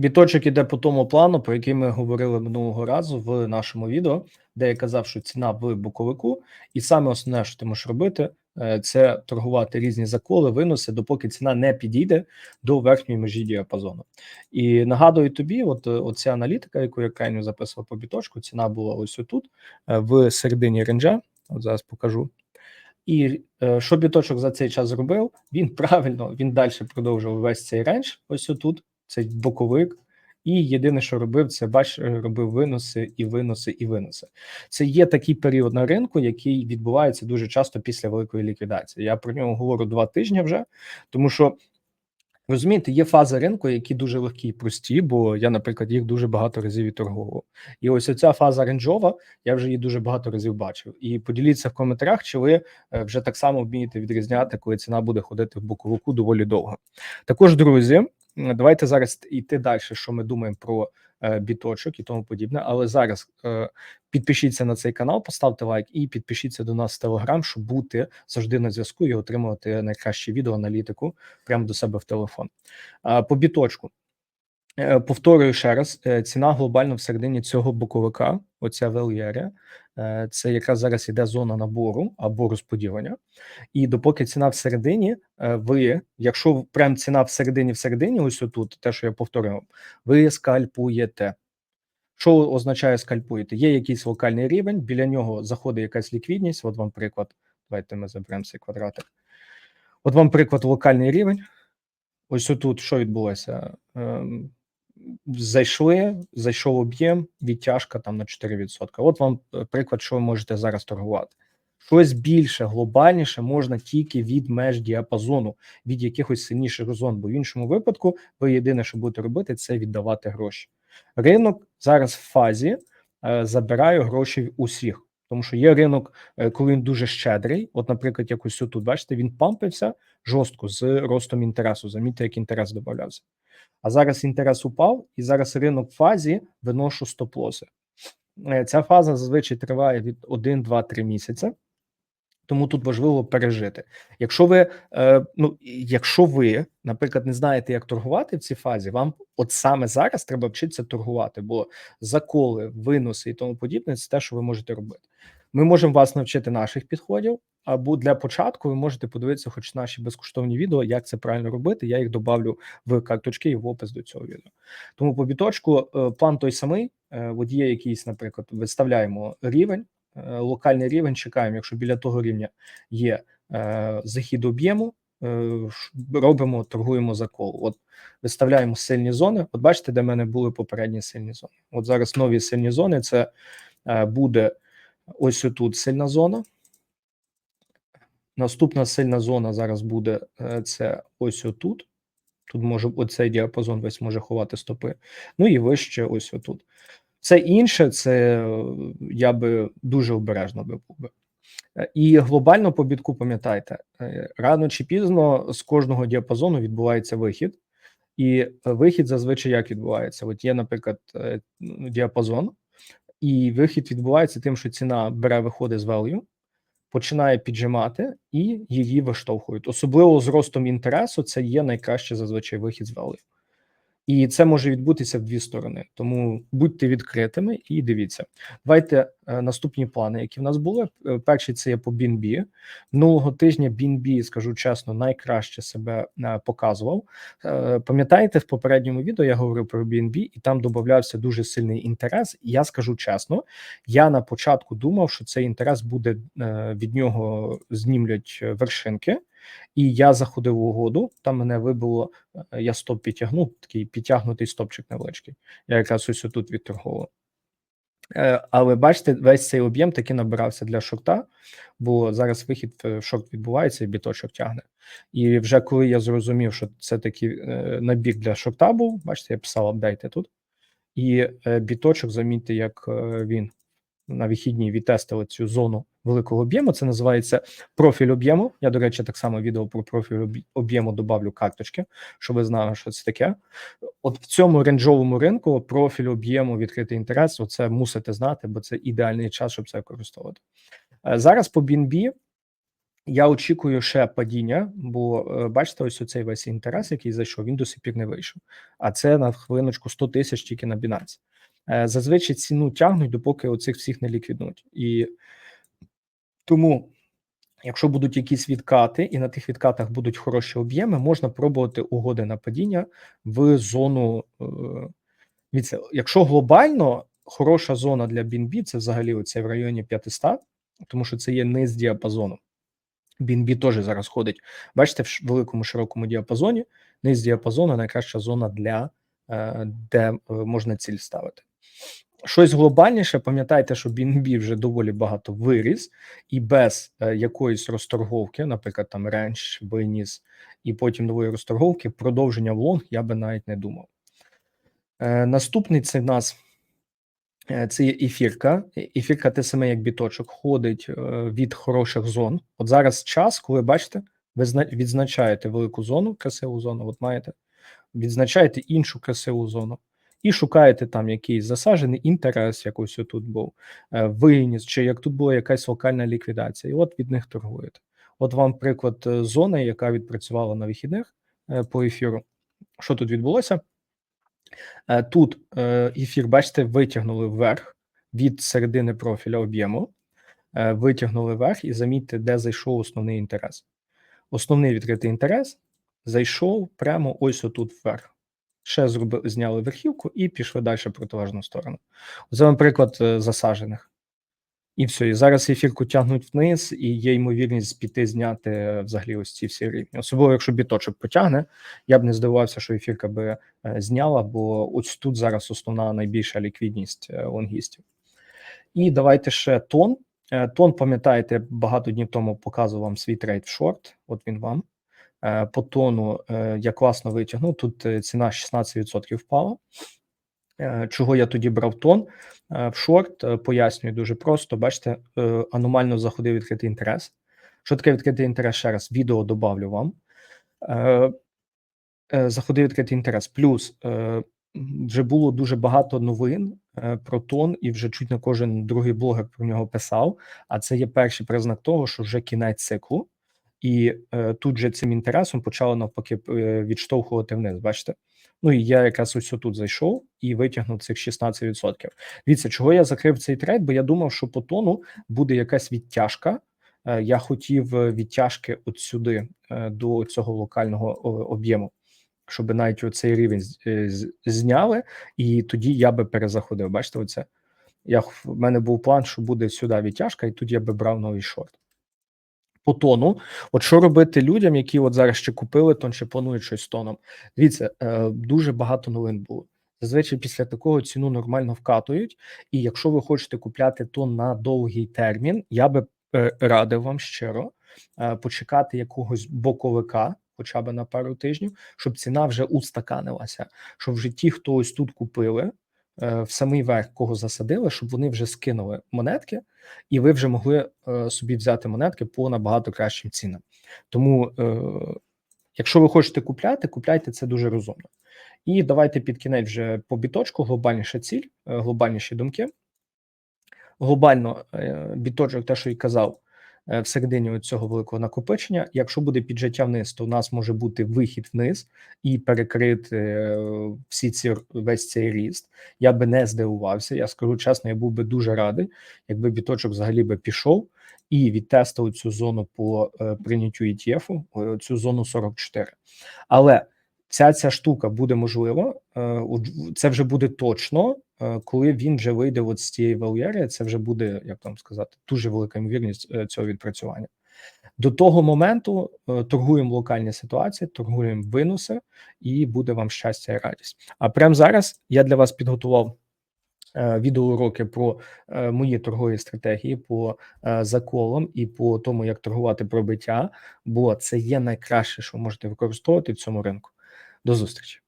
Біточок іде по тому плану, про який ми говорили минулого разу в нашому відео, де я казав, що ціна в боковику, і саме основне, що ти можеш робити, е, це торгувати різні заколи, виноси, допоки ціна не підійде до верхньої межі діапазону. І нагадую тобі, от е, оця аналітика, яку я крайньо записував по біточку, ціна була ось отут, е, в середині ренджа. От зараз покажу. І що біточок за цей час зробив? Він правильно він далі продовжував весь цей рендж, ось отут цей боковик. І єдине, що робив, це бач, робив виноси і виноси і виноси. Це є такий період на ринку, який відбувається дуже часто після великої ліквідації. Я про нього говорю два тижні вже, тому що. Розумієте, є фази ринку, які дуже легкі і прості, бо я, наприклад, їх дуже багато разів відторговував. І ось ця фаза ренджова, я вже її дуже багато разів бачив. І поділіться в коментарях, чи ви е, вже так само вмієте відрізняти, коли ціна буде ходити в боковику доволі довго. Також, друзі, Давайте зараз йти далі, що ми думаємо про е, біточок і тому подібне. Але зараз е, підпишіться на цей канал, поставте лайк і підпишіться до нас в Телеграм, щоб бути завжди на зв'язку і отримувати найкращі відео аналітику прямо до себе в телефон. Е, по біточку. Е, повторюю ще раз: е, ціна глобально всередині цього боковика, оця вельєрія, е, це яка зараз іде зона набору або розподілення. І допоки ціна всередині, ви, якщо прям ціна всередині, всередині, ось отут, те, що я повторював, ви скальпуєте. Що означає скальпуєте? Є якийсь локальний рівень, біля нього заходить якась ліквідність. От вам приклад. Давайте ми заберемо цей квадратик. От вам приклад локальний рівень. Ось отут що відбулося? Зайшли, зайшов об'єм, відтяжка там на 4%. От вам е, приклад, що ви можете зараз торгувати. Щось більше, глобальніше можна тільки від меж діапазону, від якихось сильніших зон. Бо в іншому випадку ви єдине, що будете робити, це віддавати гроші. Ринок зараз в фазі е, забирає гроші усіх. Тому що є ринок, е, коли він дуже щедрий. От, наприклад, якось тут, бачите, він пампився жорстко з ростом інтересу. Замітьте, як інтерес додавався. А зараз інтерес упав, і зараз ринок в фазі виношу стоп-лоси. Е, ця фаза зазвичай триває від 1, 2, 3 місяці. Тому тут важливо пережити. Якщо ви, е, ну якщо ви, наприклад, не знаєте, як торгувати в цій фазі, вам от саме зараз треба вчитися торгувати, бо заколи, виноси і тому подібне це те, що ви можете робити. Ми можемо вас навчити наших підходів, або для початку ви можете подивитися, хоч наші безкоштовні відео, як це правильно робити. Я їх добавлю в карточки і в опис до цього відео. Тому по біточку е, план той самий. Е, от є якийсь, наприклад, виставляємо рівень, е, локальний рівень. Чекаємо, якщо біля того рівня є захід об'єму. Робимо, торгуємо за коло. От виставляємо сильні зони. От бачите, де в мене були попередні сильні зони. От зараз нові сильні зони. Це буде ось тут сильна зона. Наступна сильна зона зараз буде е, це ось отут. Тут може оцей діапазон весь може ховати стопи. Ну і вище ось отут. Це інше, це я би дуже обережно би був би. Е, і глобально по бітку, пам'ятайте, е, рано чи пізно з кожного діапазону відбувається вихід, і вихід зазвичай як відбувається? От є, наприклад, діапазон, і вихід відбувається тим, що ціна бере виходить з value, починає піджимати і її виштовхують. Особливо з ростом інтересу, це є найкраще зазвичай вихід з value. І це може відбутися в дві сторони. Тому будьте відкритими і дивіться. Давайте е, наступні плани, які в нас були. Е, перший це є по BNB. Минулого тижня BNB, скажу чесно, найкраще себе е, показував. Пам'ятаєте, в попередньому відео я говорив про BNB, і там додавався дуже сильний інтерес. Я скажу чесно, я на початку думав, що цей інтерес буде від нього знімлять вершинки. І я заходив в угоду, там мене вибило, е, я стоп підтягнув, такий підтягнутий стопчик невеличкий. Я якраз ось тут відторговував. Е, але бачите, весь цей об'єм таки набирався для шорта, бо зараз вихід в шорт відбувається і біточок тягне. І вже коли я зрозумів, що це такий е, набір для шорта був, бачите, я писав апдейти тут. І біточок, замітьте, як він на вихідні відтестили цю зону великого об'єму. Це називається профіль об'єму. Я, до речі, так само відео про профіль об'єму добавлю карточки, щоб ви знали, що це таке. От в цьому ренджовому ринку профіль об'єму відкритий інтерес. Це мусите знати, бо це ідеальний час, щоб це використовувати. Е, зараз по BNB Я очікую ще падіння, бо е, бачите, ось оцей весь інтерес, який зайшов, він до сих пір не вийшов. А це на хвилиночку 100 тисяч тільки на Binance. Е, Зазвичай ціну тягнуть, допоки оцих всіх не ліквіднуть. І тому, якщо будуть якісь відкати, і на тих відкатах будуть хороші об'єми, можна пробувати угоди на падіння в зону. е, якщо глобально хороша зона для BNB, це взагалі оце в районі 500, тому що це є низ діапазону. BNB теж зараз ходить. Бачите, в великому широкому діапазоні, низ діапазону найкраща зона для е, де е, можна ціль ставити. Щось глобальніше, пам'ятайте, що BNB вже доволі багато виріс, і без е, якоїсь розторговки, наприклад, там ренч виніс, і потім нової розторговки, продовження в лонг я би навіть не думав. Е, наступний це в нас е, це є ефірка. Ефірка те саме, як біточок, ходить е, від хороших зон. От зараз час, коли бачите, ви зна- відзначаєте велику зону, красиву зону, от маєте, відзначаєте іншу красиву зону. І шукаєте там якийсь засаджений інтерес, якось тут був, е, виніс, чи як тут була якась локальна ліквідація, і от від них торгуєте. От вам приклад е, зони, яка відпрацювала на вихідних е, по ефіру. Що тут відбулося? Тут ефір, бачите, витягнули вверх від середини профіля об'єму, витягнули вверх і замітьте, де зайшов основний інтерес. Основний відкритий інтерес зайшов прямо ось отут вверх. Ще зробили, зняли верхівку і пішли далі в протилежну сторону. Це, наприклад, е, засаджених. І все, і зараз ефірку тягнуть вниз, і є ймовірність піти зняти е, взагалі ось ці всі рівні. Особливо, якщо біточок потягне, я б не здивувався, що ефірка би е, зняла, бо ось тут зараз основна найбільша ліквідність лонгістів. І давайте ще тон. Тон, пам'ятаєте, багато днів тому показував вам свій трейд в шорт. От він вам. Е, По тону е, я класно витягнув. Тут е, ціна 16% впала. Чого я тоді брав тон в шорт? Пояснюю дуже просто. Бачите, аномально заходив відкритий інтерес. Що таке відкритий інтерес? Ще раз відео добавлю вам. Заходив відкритий інтерес. Плюс вже було дуже багато новин про тон, і вже чуть не кожен другий блогер про нього писав. А це є перший признак того, що вже кінець циклу. І е, тут же цим інтересом почало навпаки е, відштовхувати вниз. Бачите? Ну і я якраз ось тут зайшов і витягнув цих 16%. Дивіться, чого я закрив цей трейд, бо я думав, що по тону буде якась відтяжка. Е, Я хотів е, відтяжки от сюди е, до цього локального об'єму, щоб навіть оцей рівень е, зняли, і тоді я би перезаходив. Бачите, оце я в мене був план, що буде сюди відтяжка, і тут я би брав новий шорт. По тону, от що робити людям, які от зараз ще купили тон, чи планують щось з тоном? Дивіться, е, дуже багато новин було. Зазвичай після такого ціну нормально вкатують. І якщо ви хочете купляти тон на довгий термін, я би е, радив вам щиро е, почекати якогось боковика, хоча б на пару тижнів, щоб ціна вже устаканилася. Щоб вже ті, хто ось тут купили, в самий верх кого засадили, щоб вони вже скинули монетки, і ви вже могли е, собі взяти монетки по набагато кращим цінам. Тому, е, якщо ви хочете купляти, купляйте це дуже розумно. І давайте під кінець вже по біточку глобальніша ціль, е, глобальніші думки. Глобально е, біточок, те, що і казав, е, всередині цього великого накопичення. Якщо буде піджиття вниз, то в нас може бути вихід вниз і перекрити е, всі ці весь цей ріст. Я би не здивувався. Я скажу чесно, я був би дуже радий, якби біточок взагалі би пішов і відтестив цю зону по е, прийняттю ETF, е, цю зону 44. Але ця ця штука буде можлива, е, це вже буде точно, е, коли він вже вийде от з цієї валєри, це вже буде, як там сказати, дуже велика ймовірність е, цього відпрацювання. До того моменту е, торгуємо локальні ситуації, торгуємо винуси, і буде вам щастя і радість. А прямо зараз я для вас підготував е, відеоуроки про е, мої торгові стратегії по е, заколам і по тому, як торгувати пробиття, бо це є найкраще, що можете використовувати в цьому ринку. До зустрічі.